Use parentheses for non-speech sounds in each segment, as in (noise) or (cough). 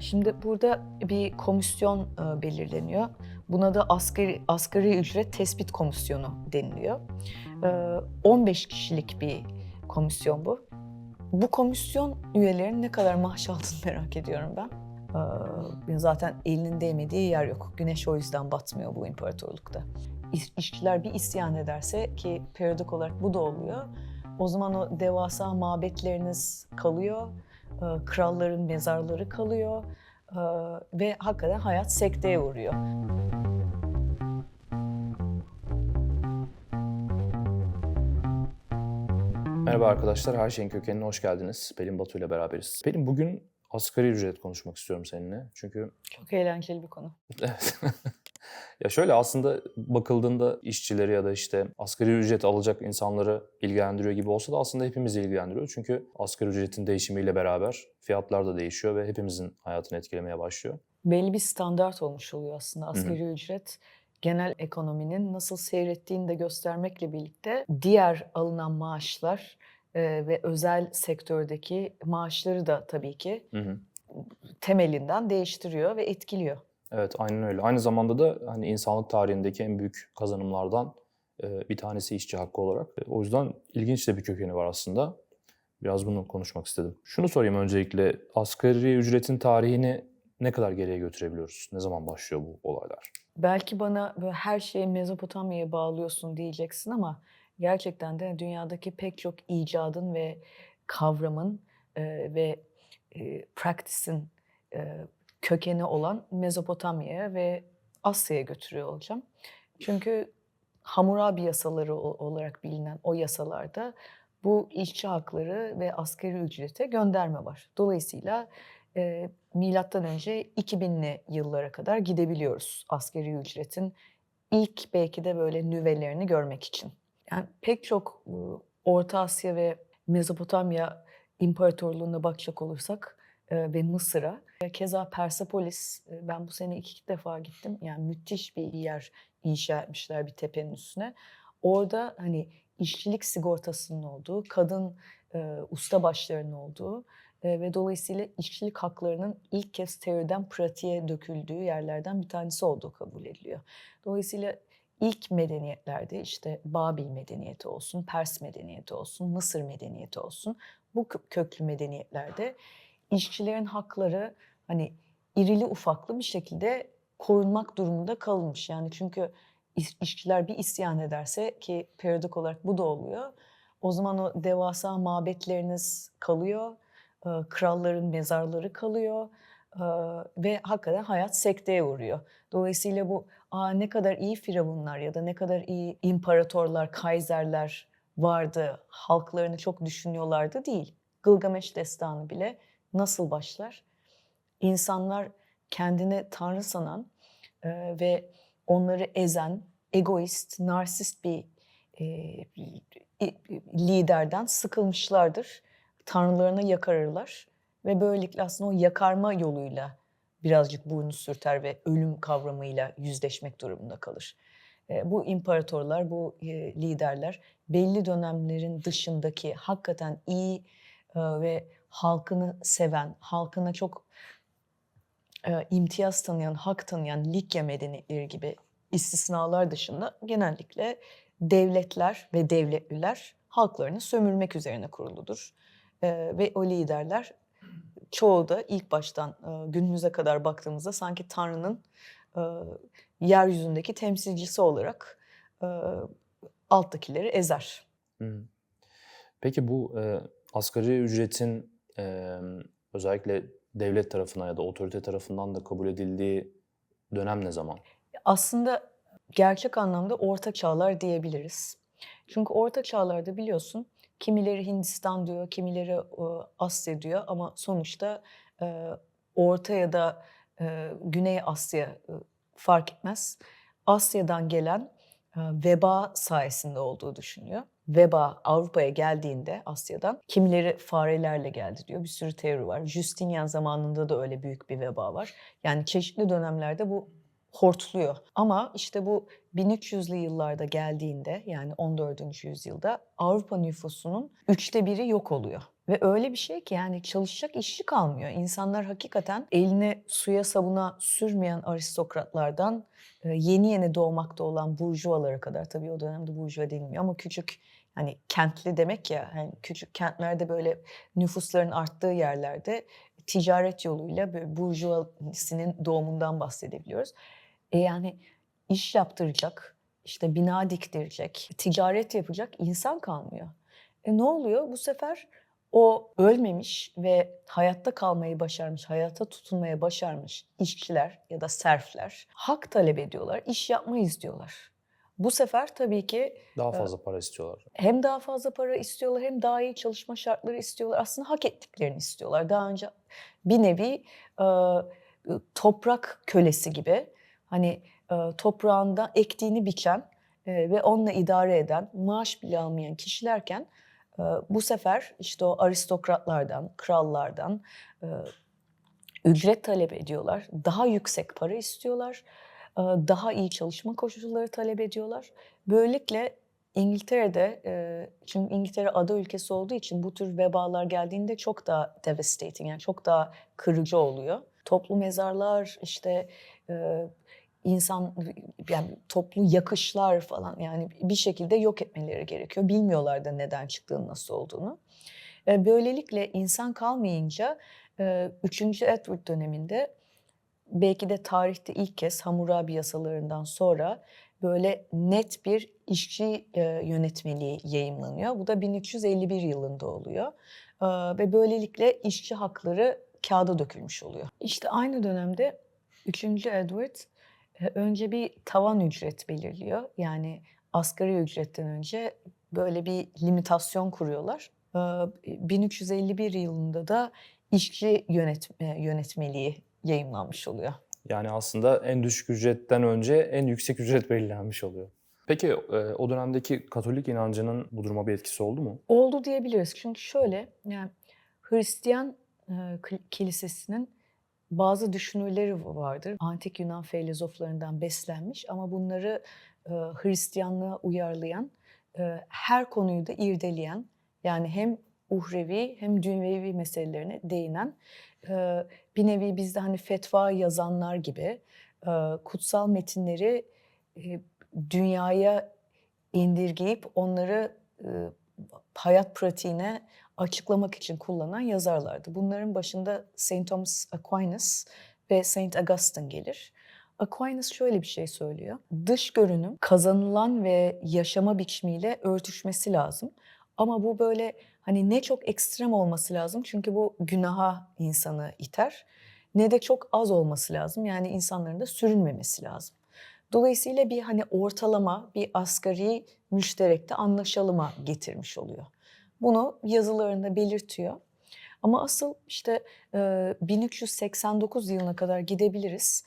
Şimdi burada bir komisyon e, belirleniyor. Buna da asgari, asgari ücret tespit komisyonu deniliyor. E, 15 kişilik bir komisyon bu. Bu komisyon üyelerinin ne kadar maaş aldığını (laughs) merak ediyorum ben. E, zaten elinin değmediği yer yok. Güneş o yüzden batmıyor bu imparatorlukta. İş- İşçiler bir isyan ederse ki periyodik olarak bu da oluyor. O zaman o devasa mabetleriniz kalıyor e, kralların mezarları kalıyor e, ve hakikaten hayat sekteye uğruyor. Merhaba arkadaşlar, Her Şeyin Kökenine hoş geldiniz. Pelin Batu ile beraberiz. Pelin bugün asgari ücret konuşmak istiyorum seninle. Çünkü Çok eğlenceli bir konu. evet. (laughs) ya şöyle aslında bakıldığında işçileri ya da işte asgari ücret alacak insanları ilgilendiriyor gibi olsa da aslında hepimizi ilgilendiriyor. Çünkü asgari ücretin değişimiyle beraber fiyatlar da değişiyor ve hepimizin hayatını etkilemeye başlıyor. Belli bir standart olmuş oluyor aslında asgari ücret. Genel ekonominin nasıl seyrettiğini de göstermekle birlikte diğer alınan maaşlar e, ve özel sektördeki maaşları da tabii ki Hı hı. temelinden değiştiriyor ve etkiliyor. Evet, aynen öyle. Aynı zamanda da hani insanlık tarihindeki en büyük kazanımlardan e, bir tanesi işçi hakkı olarak. E, O yüzden ilginç de bir kökeni var aslında. Biraz bunu konuşmak istedim. Şunu sorayım öncelikle. Asgari ücretin tarihini ne kadar geriye götürebiliyoruz? Ne zaman başlıyor bu olaylar? Belki bana böyle her şeyi Mezopotamya'ya bağlıyorsun diyeceksin ama gerçekten de dünyadaki pek çok icadın ve kavramın e, ve e, practice'in kökeni olan Mezopotamya'ya ve Asya'ya götürüyor olacağım. Çünkü Hammurabi yasaları olarak bilinen o yasalarda bu işçi hakları ve asgari ücrete gönderme var. Dolayısıyla e, milattan önce 2000'li yıllara kadar gidebiliyoruz asgari ücretin ilk belki de böyle nüvelerini görmek için. Yani pek çok e, Orta Asya ve Mezopotamya İmparatorluğu'na bakacak olursak ve Mısır'a. e, Keza Persepolis, e, ben bu sene iki defa gittim. Yani müthiş bir yer inşa etmişler bir tepenin üstüne. Orada hani işçilik sigortasının olduğu, kadın e, ustabaşlarının olduğu e, ve dolayısıyla işçilik haklarının ilk kez teoriden pratiğe döküldüğü yerlerden bir tanesi olduğu kabul ediliyor. Dolayısıyla ilk medeniyetlerde işte Babil medeniyeti olsun, Pers medeniyeti olsun, Mısır medeniyeti olsun bu kö- köklü medeniyetlerde işçilerin hakları hani irili ufaklı bir şekilde korunmak durumunda kalmış. Yani çünkü iş- işçiler bir isyan ederse ki periyodik olarak bu da oluyor. O zaman o devasa mabetleriniz kalıyor, e, kralların mezarları kalıyor e, ve hakikaten hayat sekteye uğruyor. Dolayısıyla bu Aa, ne kadar iyi firavunlar ya da ne kadar iyi imparatorlar, kaiserler vardı, halklarını çok düşünüyorlardı değil. Gılgameş destanı bile nasıl başlar? İnsanlar kendine tanrı sanan e, ve onları ezen, egoist, narsist bir e, i- liderden sıkılmışlardır. Tanrılarına yakarırlar ve böylelikle aslında o yakarma yoluyla birazcık burnu sürter ve ölüm kavramıyla yüzleşmek durumunda kalır. E, bu imparatorlar, bu e, liderler belli dönemlerin dışındaki hakikaten iyi e, ve halkını seven, halkına çok e, imtiyaz tanıyan, hak tanıyan Likya medeniyetleri gibi istisnalar dışında genellikle devletler ve devletliler halklarını sömürmek üzerine kuruludur. E, ve o liderler çoğu da ilk baştan e, günümüze kadar baktığımızda sanki Tanrı'nın e, yeryüzündeki temsilcisi olarak e, alttakileri ezer. Peki bu e, asgari ücretin e, özellikle devlet tarafından ya da otorite tarafından da kabul edildiği dönem ne zaman? Aslında gerçek anlamda orta çağlar diyebiliriz. Çünkü orta çağlarda biliyorsun kimileri Hindistan diyor, kimileri Asya diyor ama sonuçta e, Orta ya da e, Güney Asya e, fark etmez. Asya'dan gelen e, veba sayesinde olduğu düşünüyor. Veba Avrupa'ya geldiğinde Asya'dan kimileri farelerle geldi diyor. Bir sürü teori var. Justinian zamanında da öyle büyük bir veba var. Yani çeşitli dönemlerde bu hortluyor. Ama işte bu 1300'lü yıllarda geldiğinde yani 14. yüzyılda Avrupa nüfusunun üçte biri yok oluyor. Ve öyle bir şey ki yani çalışacak işçi kalmıyor. İnsanlar hakikaten eline suya sabuna sürmeyen aristokratlardan e, yeni yeni doğmakta olan burjuvalara kadar tabii o dönemde burjuva denilmiyor ama küçük hani kentli demek ya hani küçük kentlerde böyle nüfusların arttığı yerlerde ticaret yoluyla böyle burjuvasinin doğumundan bahsedebiliyoruz. E yani iş yaptıracak, işte bina diktirecek, ticaret yapacak insan kalmıyor. E ne oluyor? Bu sefer o ölmemiş ve hayatta kalmayı başarmış, hayata tutunmaya başarmış işçiler ya da serfler hak talep ediyorlar, iş yapmayız diyorlar. Bu sefer tabii ki Daha fazla para istiyorlar. hem daha fazla para istiyorlar hem daha iyi çalışma şartları istiyorlar. Aslında hak ettiklerini istiyorlar. Daha önce bir nevi e, toprak kölesi gibi hani e, toprağında ektiğini biçen e, ve onunla idare eden, maaş bile almayan kişilerken e, bu sefer işte o aristokratlardan, krallardan e, ücret talep ediyorlar. Daha yüksek para istiyorlar. E, Daha iyi çalışma koşulları talep ediyorlar. Böylelikle İngiltere'de, e, çünkü İngiltere ada ülkesi olduğu için bu tür vebalar geldiğinde çok daha devastating yani çok daha kırıcı oluyor. Toplu mezarlar, işte e, insan yani toplu yakışlar falan yani bir şekilde yok etmeleri gerekiyor. Bilmiyorlar da neden çıktığını nasıl olduğunu. Böylelikle insan kalmayınca e, 3. Edward döneminde belki de tarihte ilk kez Hammurabi yasalarından sonra böyle net bir işçi e, yönetmeliği yayımlanıyor. Bu da 1351 yılında oluyor. E, ve böylelikle işçi hakları kağıda dökülmüş oluyor. İşte aynı dönemde 3. Edward e, önce bir tavan ücret belirliyor. Yani asgari ücretten önce böyle bir limitasyon kuruyorlar. E, 1351 yılında da işçi yönet, e, yönetmeliği yayımlanmış oluyor. Yani aslında en düşük ücretten önce en yüksek ücret belirlenmiş oluyor. Peki e, o dönemdeki Katolik inancının bu duruma bir etkisi oldu mu? Oldu diyebiliriz. Çünkü şöyle yani Hristiyan e, kil- kilisesinin bazı düşünürleri vardır. Antik Yunan filozoflarından beslenmiş ama bunları e, Hristiyanlığa uyarlayan, her konuyu da irdeleyen yani hem uhrevi hem dünyevi meselelerine değinen e, bir nevi bizde hani fetva yazanlar gibi e, kutsal metinleri e, dünyaya indirgeyip onları hayat pratiğine açıklamak için kullanan yazarlardı. Bunların başında St. Thomas Aquinas ve St. Augustine gelir. Aquinas şöyle bir şey söylüyor. Dış görünüm kazanılan ve yaşama biçimiyle örtüşmesi lazım. Ama bu böyle hani ne çok ekstrem olması lazım çünkü bu günaha insanı iter. Ne de çok az olması lazım yani insanların da sürünmemesi lazım. Dolayısıyla bir hani ortalama, bir asgari müşterekte anlaşalıma getirmiş oluyor. Bunu yazılarında belirtiyor. Ama asıl işte e, 1389 yılına kadar gidebiliriz.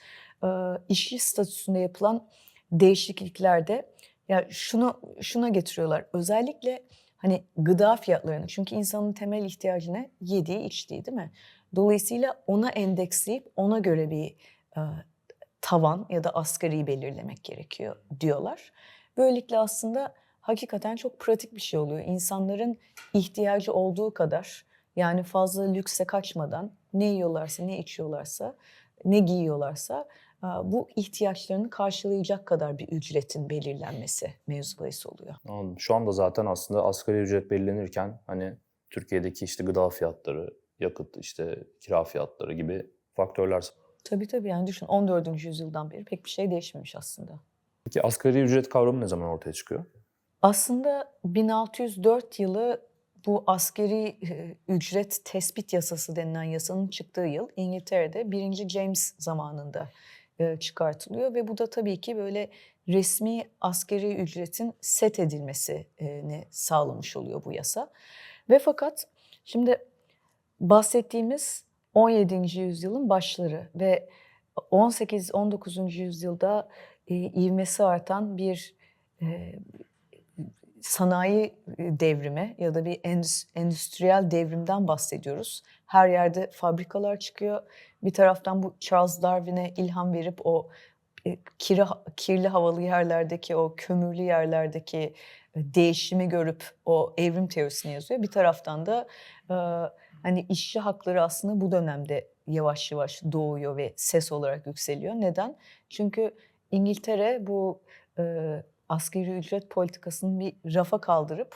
İşçi statüsünde yapılan değişikliklerde ya şunu şuna getiriyorlar. Özellikle hani gıda fiyatlarını çünkü insanın temel ihtiyacı ne? Yediği, içtiği değil mi? Dolayısıyla ona endeksleyip ona göre bir e, tavan ya da asgari belirlemek gerekiyor diyorlar. Böylelikle aslında hakikaten çok pratik bir şey oluyor. İnsanların ihtiyacı olduğu kadar yani fazla lükse kaçmadan ne yiyorlarsa, ne içiyorlarsa, ne giyiyorlarsa bu ihtiyaçlarını karşılayacak kadar bir ücretin belirlenmesi mevzu bahis oluyor. Anladım. Şu anda zaten aslında asgari ücret belirlenirken hani Türkiye'deki işte gıda fiyatları, yakıt, işte kira fiyatları gibi faktörler. Tabii tabii yani düşün 14. yüzyıldan beri pek bir şey değişmemiş aslında. Peki asgari ücret kavramı ne zaman ortaya çıkıyor? Aslında 1604 yılı bu askeri e, ücret tespit yasası denilen yasanın çıktığı yıl İngiltere'de 1. James zamanında çıkartılıyor ve bu da tabii ki böyle resmi askeri ücretin set edilmesini sağlamış oluyor bu yasa. Ve fakat şimdi bahsettiğimiz 17. yüzyılın başları ve 18-19. yüzyılda e, ivmesi artan bir e, sanayi e, devrimi ya da bir endüs- endüstriyel devrimden bahsediyoruz. Her yerde fabrikalar çıkıyor. Bir taraftan bu Charles Darwin'e ilham verip o e, kiri, kirli havalı yerlerdeki o kömürlü yerlerdeki e, değişimi görüp o evrim teorisini yazıyor. Bir taraftan da e, hani işçi hakları aslında bu dönemde yavaş yavaş doğuyor ve ses olarak yükseliyor. Neden? Çünkü İngiltere bu e, asgari ücret politikasını bir rafa kaldırıp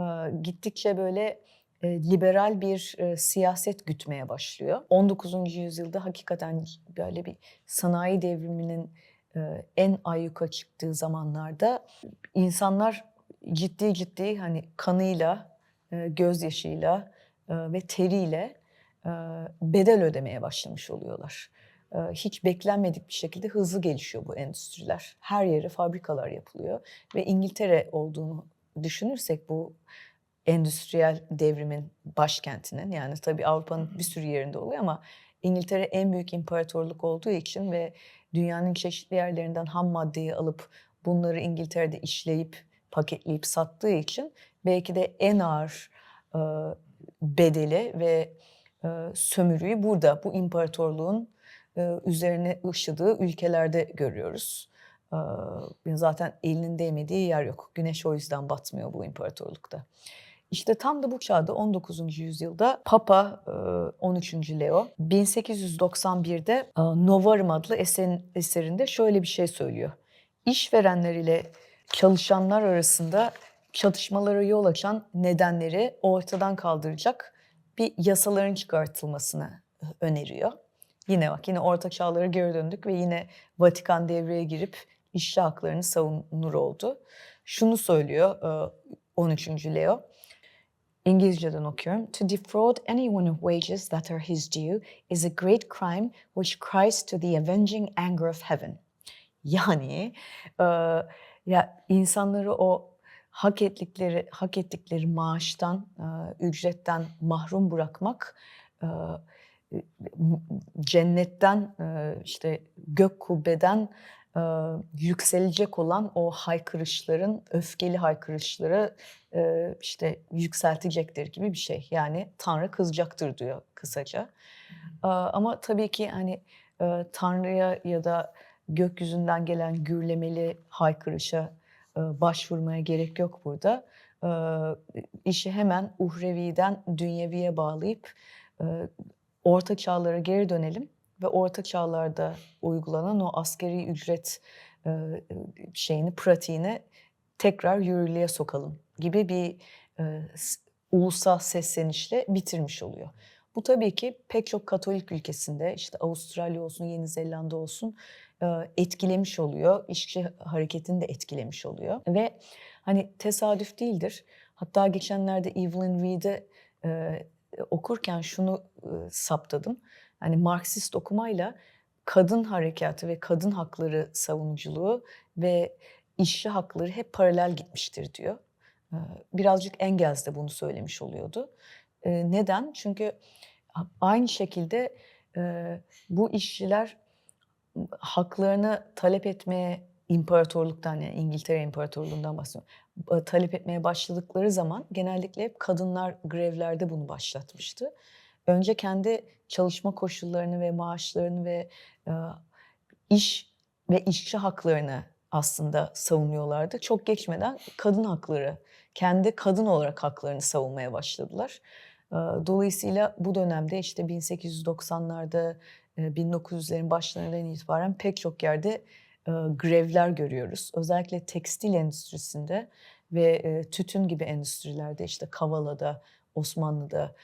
e, gittikçe böyle liberal bir e, siyaset gütmeye başlıyor. 19. yüzyılda hakikaten böyle bir sanayi devriminin e, en ayyuka çıktığı zamanlarda insanlar ciddi ciddi hani kanıyla, e, gözyaşıyla e, ve teriyle e, bedel ödemeye başlamış oluyorlar. E, Hiç beklenmedik bir şekilde hızlı gelişiyor bu endüstriler. Her yere fabrikalar yapılıyor ve İngiltere olduğunu düşünürsek bu endüstriyel devrimin başkentinin yani tabii Avrupa'nın bir sürü yerinde oluyor ama İngiltere en büyük imparatorluk olduğu için ve dünyanın çeşitli yerlerinden ham maddeyi alıp bunları İngiltere'de işleyip paketleyip sattığı için belki de en ağır e, bedeli ve e, sömürüyü burada bu imparatorluğun e, üzerine ışıdığı ülkelerde görüyoruz. E, zaten elinin değmediği yer yok. Güneş o yüzden batmıyor bu imparatorlukta. İşte tam da bu çağda 19. yüzyılda Papa e, 13. Leo 1891'de e, Novarum adlı eserin, eserinde şöyle bir şey söylüyor. İşverenler ile çalışanlar arasında çatışmalara yol açan nedenleri ortadan kaldıracak bir yasaların çıkartılmasını e, öneriyor. Yine bak yine orta çağlara geri döndük ve yine Vatikan devreye girip işçi haklarını savunur oldu. Şunu söylüyor e, 13. Leo. İngilizceden okuyorum. To defraud anyone of wages that are his due is a great crime which cries to the avenging anger of heaven. (laughs) Yani e, ya insanları o hak ettikleri hak ettikleri maaştan, e, ücretten mahrum bırakmak e, cennetten e, işte gök kubbeden e, yükselecek olan o haykırışların öfkeli haykırışları e, işte yükseltecektir gibi bir şey. Yani Tanrı kızacaktır diyor kısaca. E, ama tabii ki hani e, Tanrı'ya ya da gökyüzünden gelen gürlemeli haykırışa e, başvurmaya gerek yok burada. E, işi hemen uhreviden dünyeviye bağlayıp e, orta çağlara geri dönelim ve orta çağlarda uygulanan o askeri ücret e, şeyini, pratiğini tekrar yürürlüğe sokalım gibi bir e, ulusal seslenişle bitirmiş oluyor. Bu tabii ki pek çok Katolik ülkesinde işte Avustralya olsun, Yeni Zelanda olsun etkilemiş oluyor. İşçi hareketini de etkilemiş oluyor. Ve hani tesadüf değildir. Hatta geçenlerde Evelyn Reed'i e, okurken şunu e, saptadım. Hani Marksist okumayla kadın harekatı ve kadın hakları savunuculuğu ve işçi hakları hep paralel gitmiştir diyor. E, Birazcık Engels de bunu söylemiş oluyordu. E, Neden? Çünkü aynı şekilde e, bu işçiler haklarını talep etmeye imparatorluktan yani İngiltere İmparatorluğundan bahsediyorum. Talep etmeye başladıkları zaman genellikle hep kadınlar grevlerde bunu başlatmıştı. Önce kendi çalışma koşullarını ve maaşlarını ve e, iş ve işçi haklarını aslında savunuyorlardı. Çok geçmeden kadın hakları, kendi kadın olarak haklarını savunmaya başladılar. Dolayısıyla bu dönemde işte 1890'larda, e, 1900'lerin başlarından itibaren pek çok yerde grevler görüyoruz. Özellikle tekstil endüstrisinde ve tütün gibi endüstrilerde işte Kavala'da, Osmanlı'da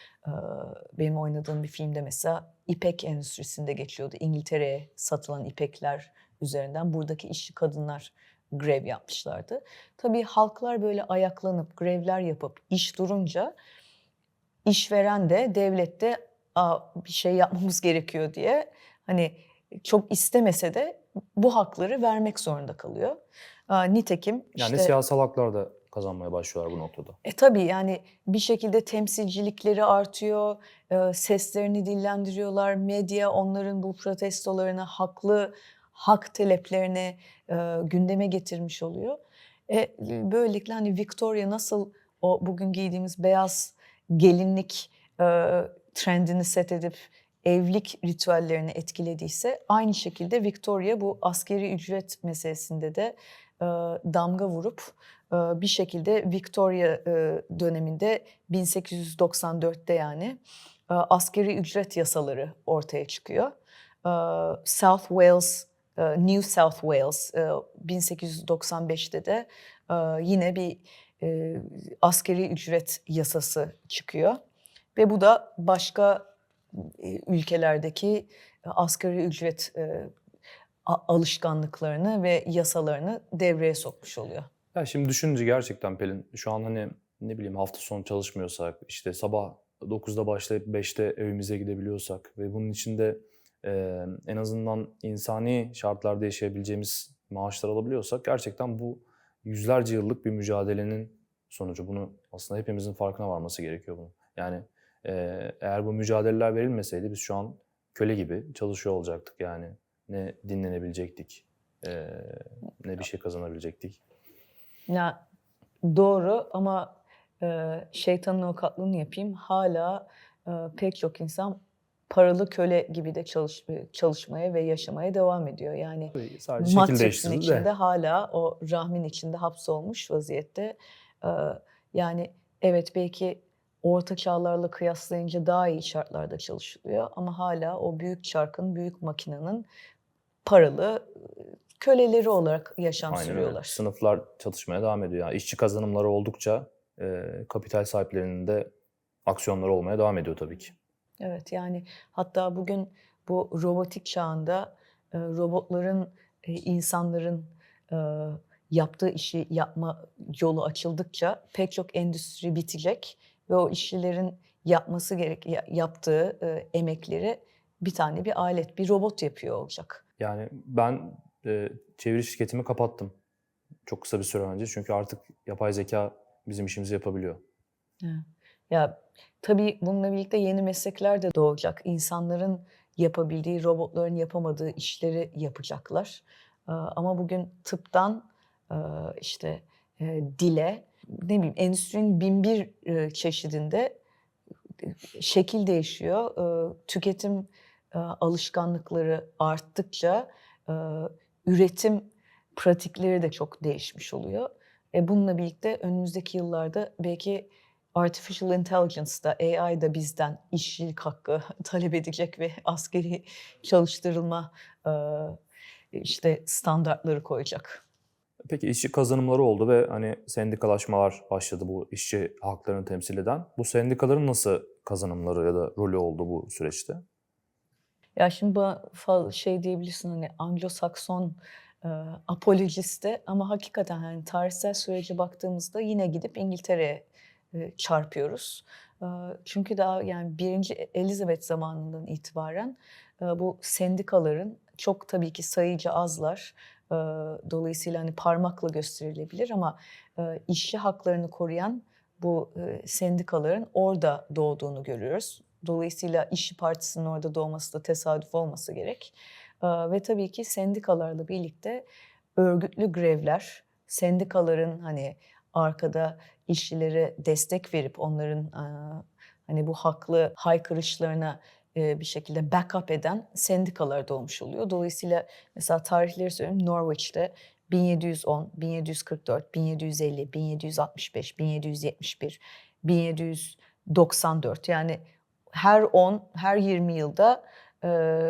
benim oynadığım bir filmde mesela ipek endüstrisinde geçiyordu. İngiltere'ye satılan ipekler üzerinden buradaki işçi kadınlar grev yapmışlardı. Tabii halklar böyle ayaklanıp grevler yapıp iş durunca işveren de devlet de bir şey yapmamız gerekiyor diye hani çok istemese de bu hakları vermek zorunda kalıyor. Nitekim Yani işte siyasal haklar da kazanmaya başlıyorlar bu noktada. e tabii yani bir şekilde temsilcilikleri artıyor, e, seslerini dillendiriyorlar. Medya onların bu protestolarını, haklı hak taleplerini e, gündeme getirmiş oluyor. E, böylelikle hani Victoria nasıl o bugün giydiğimiz beyaz gelinlik e, trendini set edip evlilik ritüellerini etkilediyse aynı şekilde Victoria bu askeri ücret meselesinde de e, damga vurup bir şekilde Victoria e, döneminde 1894'te yani e, askeri ücret yasaları ortaya çıkıyor. E, South Wales, e, New South Wales e, 1895'te de yine bir askeri ücret yasası çıkıyor. Ve bu da başka ülkelerdeki asgari ücret alışkanlıklarını ve yasalarını devreye sokmuş oluyor. Ya şimdi düşününce gerçekten Pelin şu an hani ne bileyim hafta sonu çalışmıyorsak işte sabah 9'da başlayıp 5'te evimize gidebiliyorsak ve bunun içinde e, en azından insani şartlarda yaşayabileceğimiz maaşlar alabiliyorsak gerçekten bu yüzlerce yıllık bir mücadelenin sonucu. Bunu aslında hepimizin farkına varması gerekiyor bunu. Yani e, eğer bu mücadeleler verilmeseydi biz şu an köle gibi çalışıyor olacaktık yani. Ne dinlenebilecektik, e, ne bir şey kazanabilecektik. Ya doğru ama e, şeytanın avukatlığını yapayım. Hala e, pek çok insan paralı köle gibi de çalış, e, çalışmaya ve yaşamaya devam ediyor. Yani Sadece Matrix'in içinde de. hala o rahmin içinde hapsolmuş vaziyette. Ee, yani evet belki orta çağlarla kıyaslayınca daha iyi şartlarda çalışılıyor ama hala o büyük çarkın, büyük makinenin paralı e, köleleri olarak yaşam Aynen öyle. sürüyorlar. Sınıflar çatışmaya devam ediyor. Yani işçi kazanımları oldukça e, kapital sahiplerinin de aksiyonları olmaya devam ediyor tabii ki. Evet yani hatta bugün bu robotik çağında e, robotların e, insanların e, yaptığı işi yapma yolu açıldıkça pek çok endüstri bitecek ve o işçilerin yapması gerek ya- yaptığı e, emekleri bir tane bir alet, bir robot yapıyor olacak. Yani ben e, çeviri şirketimi kapattım. Çok kısa bir süre önce. Çünkü artık yapay zeka bizim işimizi yapabiliyor. Ya tabii bununla birlikte yeni meslekler de doğacak. İnsanların yapabildiği, robotların yapamadığı işleri yapacaklar. Ee, Ama bugün tıptan e, işte e, dile, ne bileyim endüstrinin bin bir e, çeşidinde şekil değişiyor. Tüketim alışkanlıkları arttıkça üretim pratikleri de çok değişmiş oluyor. E bununla birlikte önümüzdeki yıllarda belki Artificial Intelligence da AI da bizden işçilik hakkı (laughs) talep edecek ve askeri çalıştırılma e, işte standartları koyacak. Peki işçi kazanımları oldu ve hani sendikalaşmalar başladı bu işçi haklarını temsil eden. Bu sendikaların nasıl kazanımları ya da rolü oldu bu süreçte? Ya şimdi fazla şey diyebilirsin hani Anglo-Sakson e, apolojiste ama hakikaten hani tarihsel sürece baktığımızda yine gidip İngiltere'ye e, çarpıyoruz. E, çünkü daha yani birinci Elizabeth zamanından itibaren e, bu sendikaların çok tabii ki sayıca azlar. E, dolayısıyla hani parmakla gösterilebilir ama e, işçi haklarını koruyan bu sendikaların orada doğduğunu görüyoruz. Dolayısıyla İşçi Partisi'nin orada doğması da tesadüf olması gerek. Ee, Ve tabii ki sendikalarla birlikte örgütlü grevler, sendikaların hani arkada işçilere destek verip onların e, hani bu haklı haykırışlarına e, bir şekilde backup eden sendikalar doğmuş oluyor. Dolayısıyla mesela tarihleri söyleyeyim Norwich'te 1710, 1744, 1750, 1765, 1771, 1794 yani her 10, her 20 yılda e,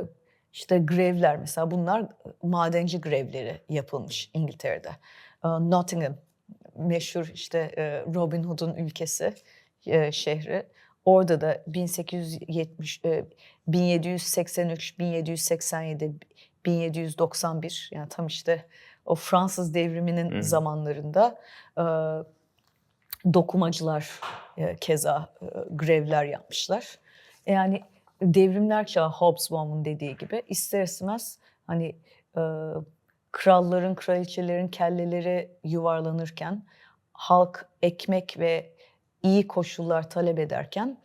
işte grevler mesela bunlar madenci grevleri yapılmış İngiltere'de. E, Nottingham meşhur işte e, Robin Hood'un ülkesi, e, şehri. Orada da 1870, e, 1783, 1787, 1791 yani tam işte o Fransız devriminin hı. zamanlarında e, dokumacılar e, keza e, grevler yapmışlar. Yani devrimler çağı Hobsbawm'un dediği gibi ister istemez hani e, kralların, kraliçelerin kelleleri yuvarlanırken halk ekmek ve iyi koşullar talep ederken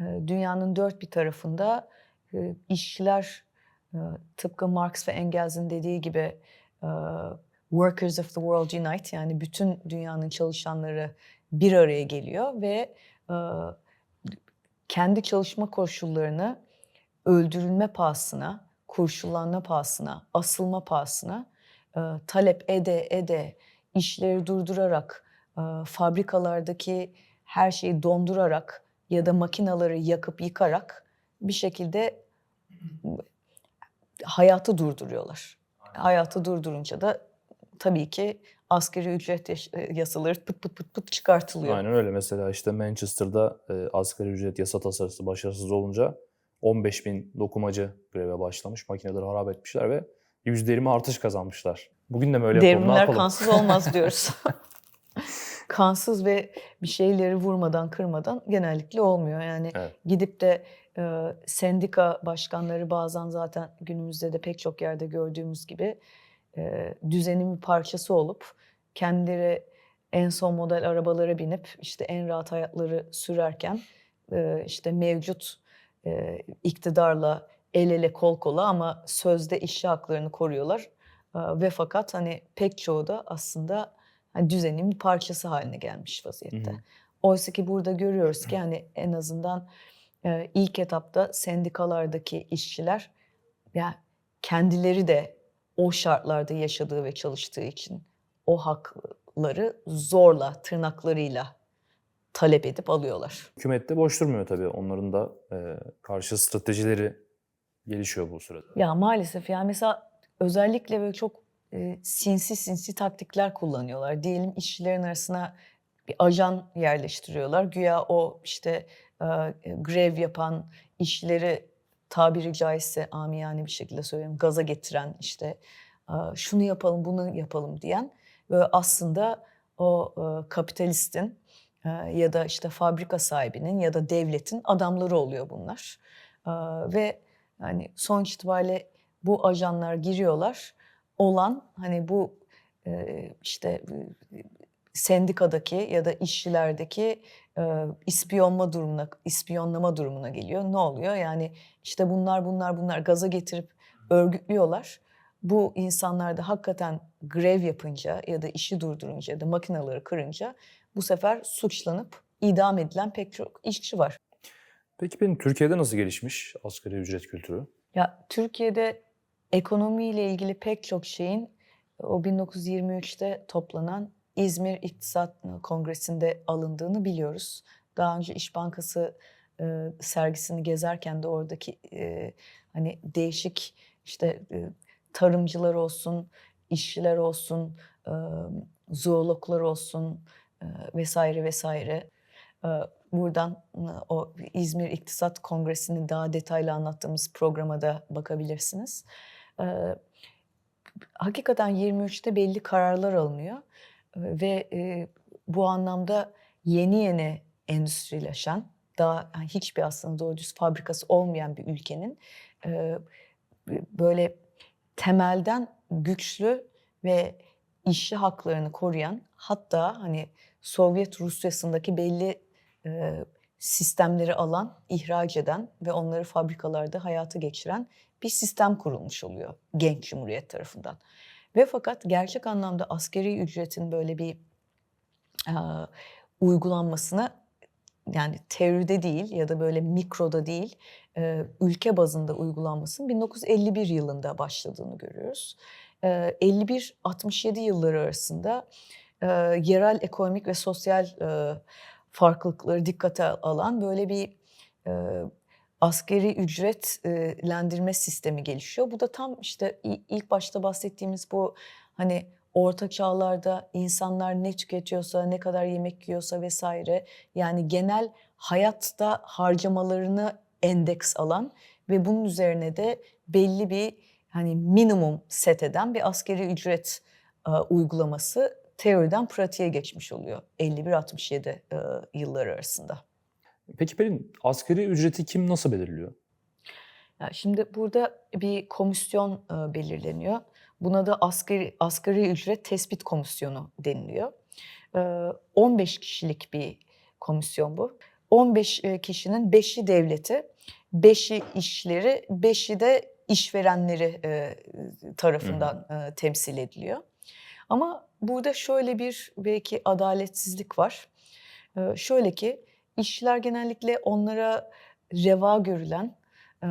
e, dünyanın dört bir tarafında e, işçiler e, tıpkı Marx ve Engels'in dediği gibi e, workers of the world unite yani bütün dünyanın çalışanları bir araya geliyor ve e, kendi çalışma koşullarını öldürülme pahasına, kurşunlanma pahasına, asılma pahasına e, talep ede ede, işleri durdurarak, e, fabrikalardaki her şeyi dondurarak ya da makinaları yakıp yıkarak bir şekilde hayatı durduruyorlar. Hayatı durdurunca da tabii ki asgari ücret e, yasaları pıt pıt pıt pıt çıkartılıyor. Aynen öyle. Mesela işte Manchester'da e, asgari ücret yasa tasarısı başarısız olunca 15 bin dokumacı greve başlamış. Makineleri harap etmişler ve %20 artış kazanmışlar. Bugün de mi öyle yapalım? Devrimler kansız olmaz (laughs) diyoruz. (laughs) kansız ve bir şeyleri vurmadan kırmadan genellikle olmuyor. Yani Evet. gidip de e, sendika başkanları bazen zaten günümüzde de pek çok yerde gördüğümüz gibi e, düzenin bir parçası olup kendileri en son model arabalara binip işte en rahat hayatları sürerken e, işte mevcut e, iktidarla el ele kol kola ama sözde işçi haklarını koruyorlar. E, ve fakat hani pek çoğu da aslında hani düzenin bir parçası haline gelmiş vaziyette. Hı hı. Oysa ki burada görüyoruz ki hani en azından e, ilk etapta sendikalardaki işçiler ya kendileri de o şartlarda yaşadığı ve çalıştığı için o hakları zorla, tırnaklarıyla talep edip alıyorlar. Hükümet de boş durmuyor tabii. Onların da e, karşı stratejileri gelişiyor bu sırada. Ya maalesef yani mesela özellikle böyle çok e, sinsi sinsi taktikler kullanıyorlar. Diyelim işçilerin arasına bir ajan yerleştiriyorlar. Güya o işte e, grev yapan işçileri tabiri caizse amiyane bir şekilde söyleyeyim gaza getiren işte şunu yapalım bunu yapalım diyen ve aslında o e, kapitalistin e, ya da işte fabrika sahibinin ya da devletin adamları oluyor bunlar. Ve yani sonuç itibariyle bu ajanlar giriyorlar. Olan hani bu e, işte sendikadaki ya da işçilerdeki e, ispiyonma durumuna ispiyonlama durumuna geliyor. Ne oluyor? Yani işte bunlar bunlar bunlar gaza getirip örgütlüyorlar. Bu insanlar da hakikaten grev yapınca ya da işi durdurunca ya da makineleri kırınca bu sefer suçlanıp idam edilen pek çok işçi var. Peki benim Türkiye'de nasıl gelişmiş asgari ücret kültürü? Ya Türkiye'de ekonomiyle ilgili pek çok şeyin o 1923'te toplanan İzmir İktisat Kongresi'nde alındığını biliyoruz. Daha önce İş Bankası e, sergisini gezerken de oradaki e, hani değişik işte e, tarımcılar olsun, işçiler olsun, e, zoologlar olsun e, vesaire vesaire. E, buradan e, o İzmir İktisat Kongresi'ni daha detaylı anlattığımız programa da bakabilirsiniz. E, hakikaten 23'te belli kararlar alınıyor ve e, bu anlamda yeni yeni endüstrileşen, daha hiçbir aslında doğru düz fabrikası olmayan bir ülkenin e, böyle temelden güçlü ve işçi haklarını koruyan hatta hani Sovyet Rusyası'ndaki belli e, sistemleri alan, ihraç eden ve onları fabrikalarda hayata geçiren bir sistem kurulmuş oluyor genç cumhuriyet tarafından. Ve fakat gerçek anlamda askeri ücretin böyle bir e, uygulanmasına yani teoride değil ya da böyle mikroda değil e, ülke bazında uygulanmasının 1951 yılında başladığını görüyoruz. E, 51-67 yılları arasında e, yerel ekonomik ve sosyal e, farklılıkları dikkate alan böyle bir e, askeri ücretlendirme sistemi gelişiyor. Bu da tam işte ilk başta bahsettiğimiz bu hani orta çağlarda insanlar ne tüketiyorsa, ne kadar yemek yiyorsa vesaire yani genel hayatta harcamalarını endeks alan ve bunun üzerine de belli bir hani minimum set eden bir askeri ücret e, uygulaması teoriden pratiğe geçmiş oluyor 51-67 e, yılları arasında. Peki Pelin, asgari ücreti kim nasıl belirliyor? Ya şimdi burada bir komisyon e, belirleniyor. Buna da asgari, asgari ücret tespit komisyonu deniliyor. E, 15 kişilik bir komisyon bu. 15 e, kişinin 5'i devleti, 5'i işçileri, 5'i de işverenleri e, tarafından e, temsil ediliyor. Ama burada şöyle bir belki adaletsizlik var. E, şöyle ki işçiler genellikle onlara reva görülen e,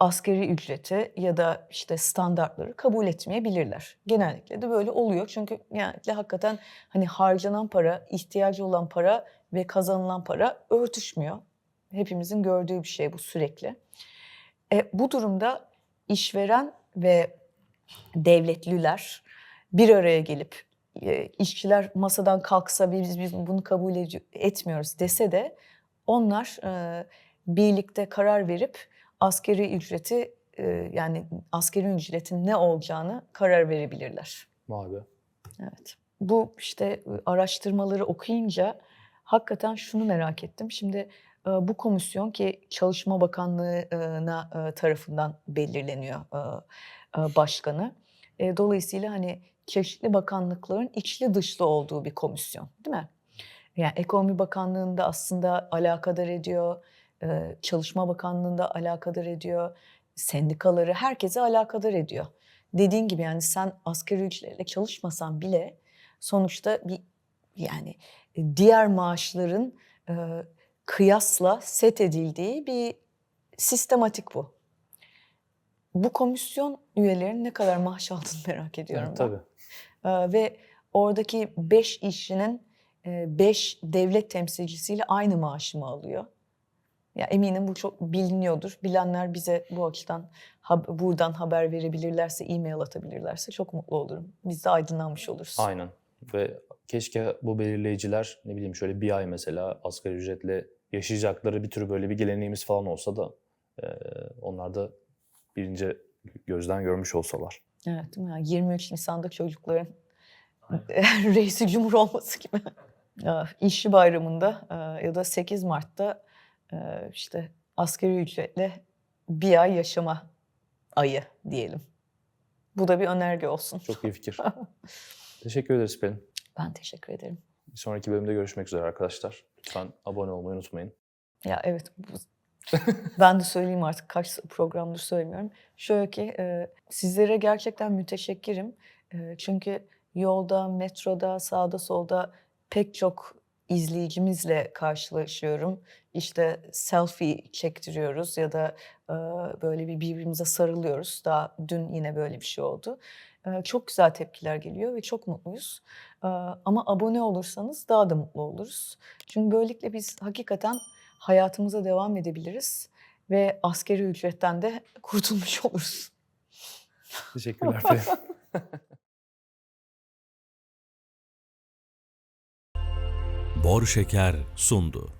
askeri ücreti ya da işte standartları kabul etmeyebilirler. Genellikle de böyle oluyor. Çünkü genellikle hakikaten hani harcanan para, ihtiyacı olan para ve kazanılan para örtüşmüyor. Hepimizin gördüğü bir şey bu sürekli. E, bu durumda işveren ve devletliler bir araya gelip e, işçiler masadan kalksa biz, biz bunu kabul etmiyoruz dese de onlar e, birlikte karar verip askeri ücreti e, yani askeri ücretin ne olacağını karar verebilirler. Vay be. Evet. Bu işte e, araştırmaları okuyunca hakikaten şunu merak ettim. Şimdi e, bu komisyon ki Çalışma Bakanlığı'na e, tarafından belirleniyor başkanı. Dolayısıyla hani çeşitli bakanlıkların içli dışlı olduğu bir komisyon değil mi? Yani Ekonomi Bakanlığı'nda aslında alakadar ediyor, e, Çalışma Bakanlığı'nda alakadar ediyor, sendikaları herkese alakadar ediyor. Dediğin gibi yani sen asgari ücretle çalışmasan bile sonuçta bir yani e, diğer maaşların e, kıyasla set edildiği bir sistematik bu. Bu komisyon üyelerinin ne kadar maaş aldığını (laughs) merak ediyorum Evet, ben. tabii. Ee, ve oradaki beş işçinin e, beş devlet temsilcisiyle aynı maaşı mı alıyor? Ya eminim bu çok biliniyordur. Bilenler bize bu açıdan buradan haber verebilirlerse, e-mail atabilirlerse çok mutlu olurum. Biz de aydınlanmış oluruz. Aynen. Ve keşke bu belirleyiciler ne bileyim şöyle bir ay mesela asgari ücretle yaşayacakları bir tür böyle bir geleneğimiz falan olsa da e, onlar da birinci gözden görmüş olsalar. Evet, değil mi? Yani 23 Nisan'da çocukların (laughs) reisi cumhur olması gibi. İşçi bayramında e, ya da 8 Mart'ta e, işte asgari ücretle bir ay yaşama ayı diyelim. Bu da bir önerge olsun. Çok iyi fikir. (laughs) Teşekkür ederiz Pelin. Ben teşekkür ederim. Bir sonraki bölümde görüşmek üzere arkadaşlar. Lütfen abone olmayı unutmayın. Ya evet. bu- (laughs) ben de söyleyeyim artık kaç programdır söylemiyorum. Şöyle ki e, sizlere gerçekten müteşekkirim. E, çünkü yolda, metroda, sağda solda pek çok izleyicimizle karşılaşıyorum. İşte selfie çektiriyoruz ya da e, böyle bir birbirimize sarılıyoruz. Daha dün yine böyle bir şey oldu. E, çok güzel tepkiler geliyor ve çok mutluyuz. E, ama abone olursanız daha da mutlu oluruz. Çünkü böylelikle biz hakikaten hayatımıza devam edebiliriz ve askeri ücretten de (laughs) kurtulmuş oluruz. Teşekkürler. (laughs) Bor Şeker sundu.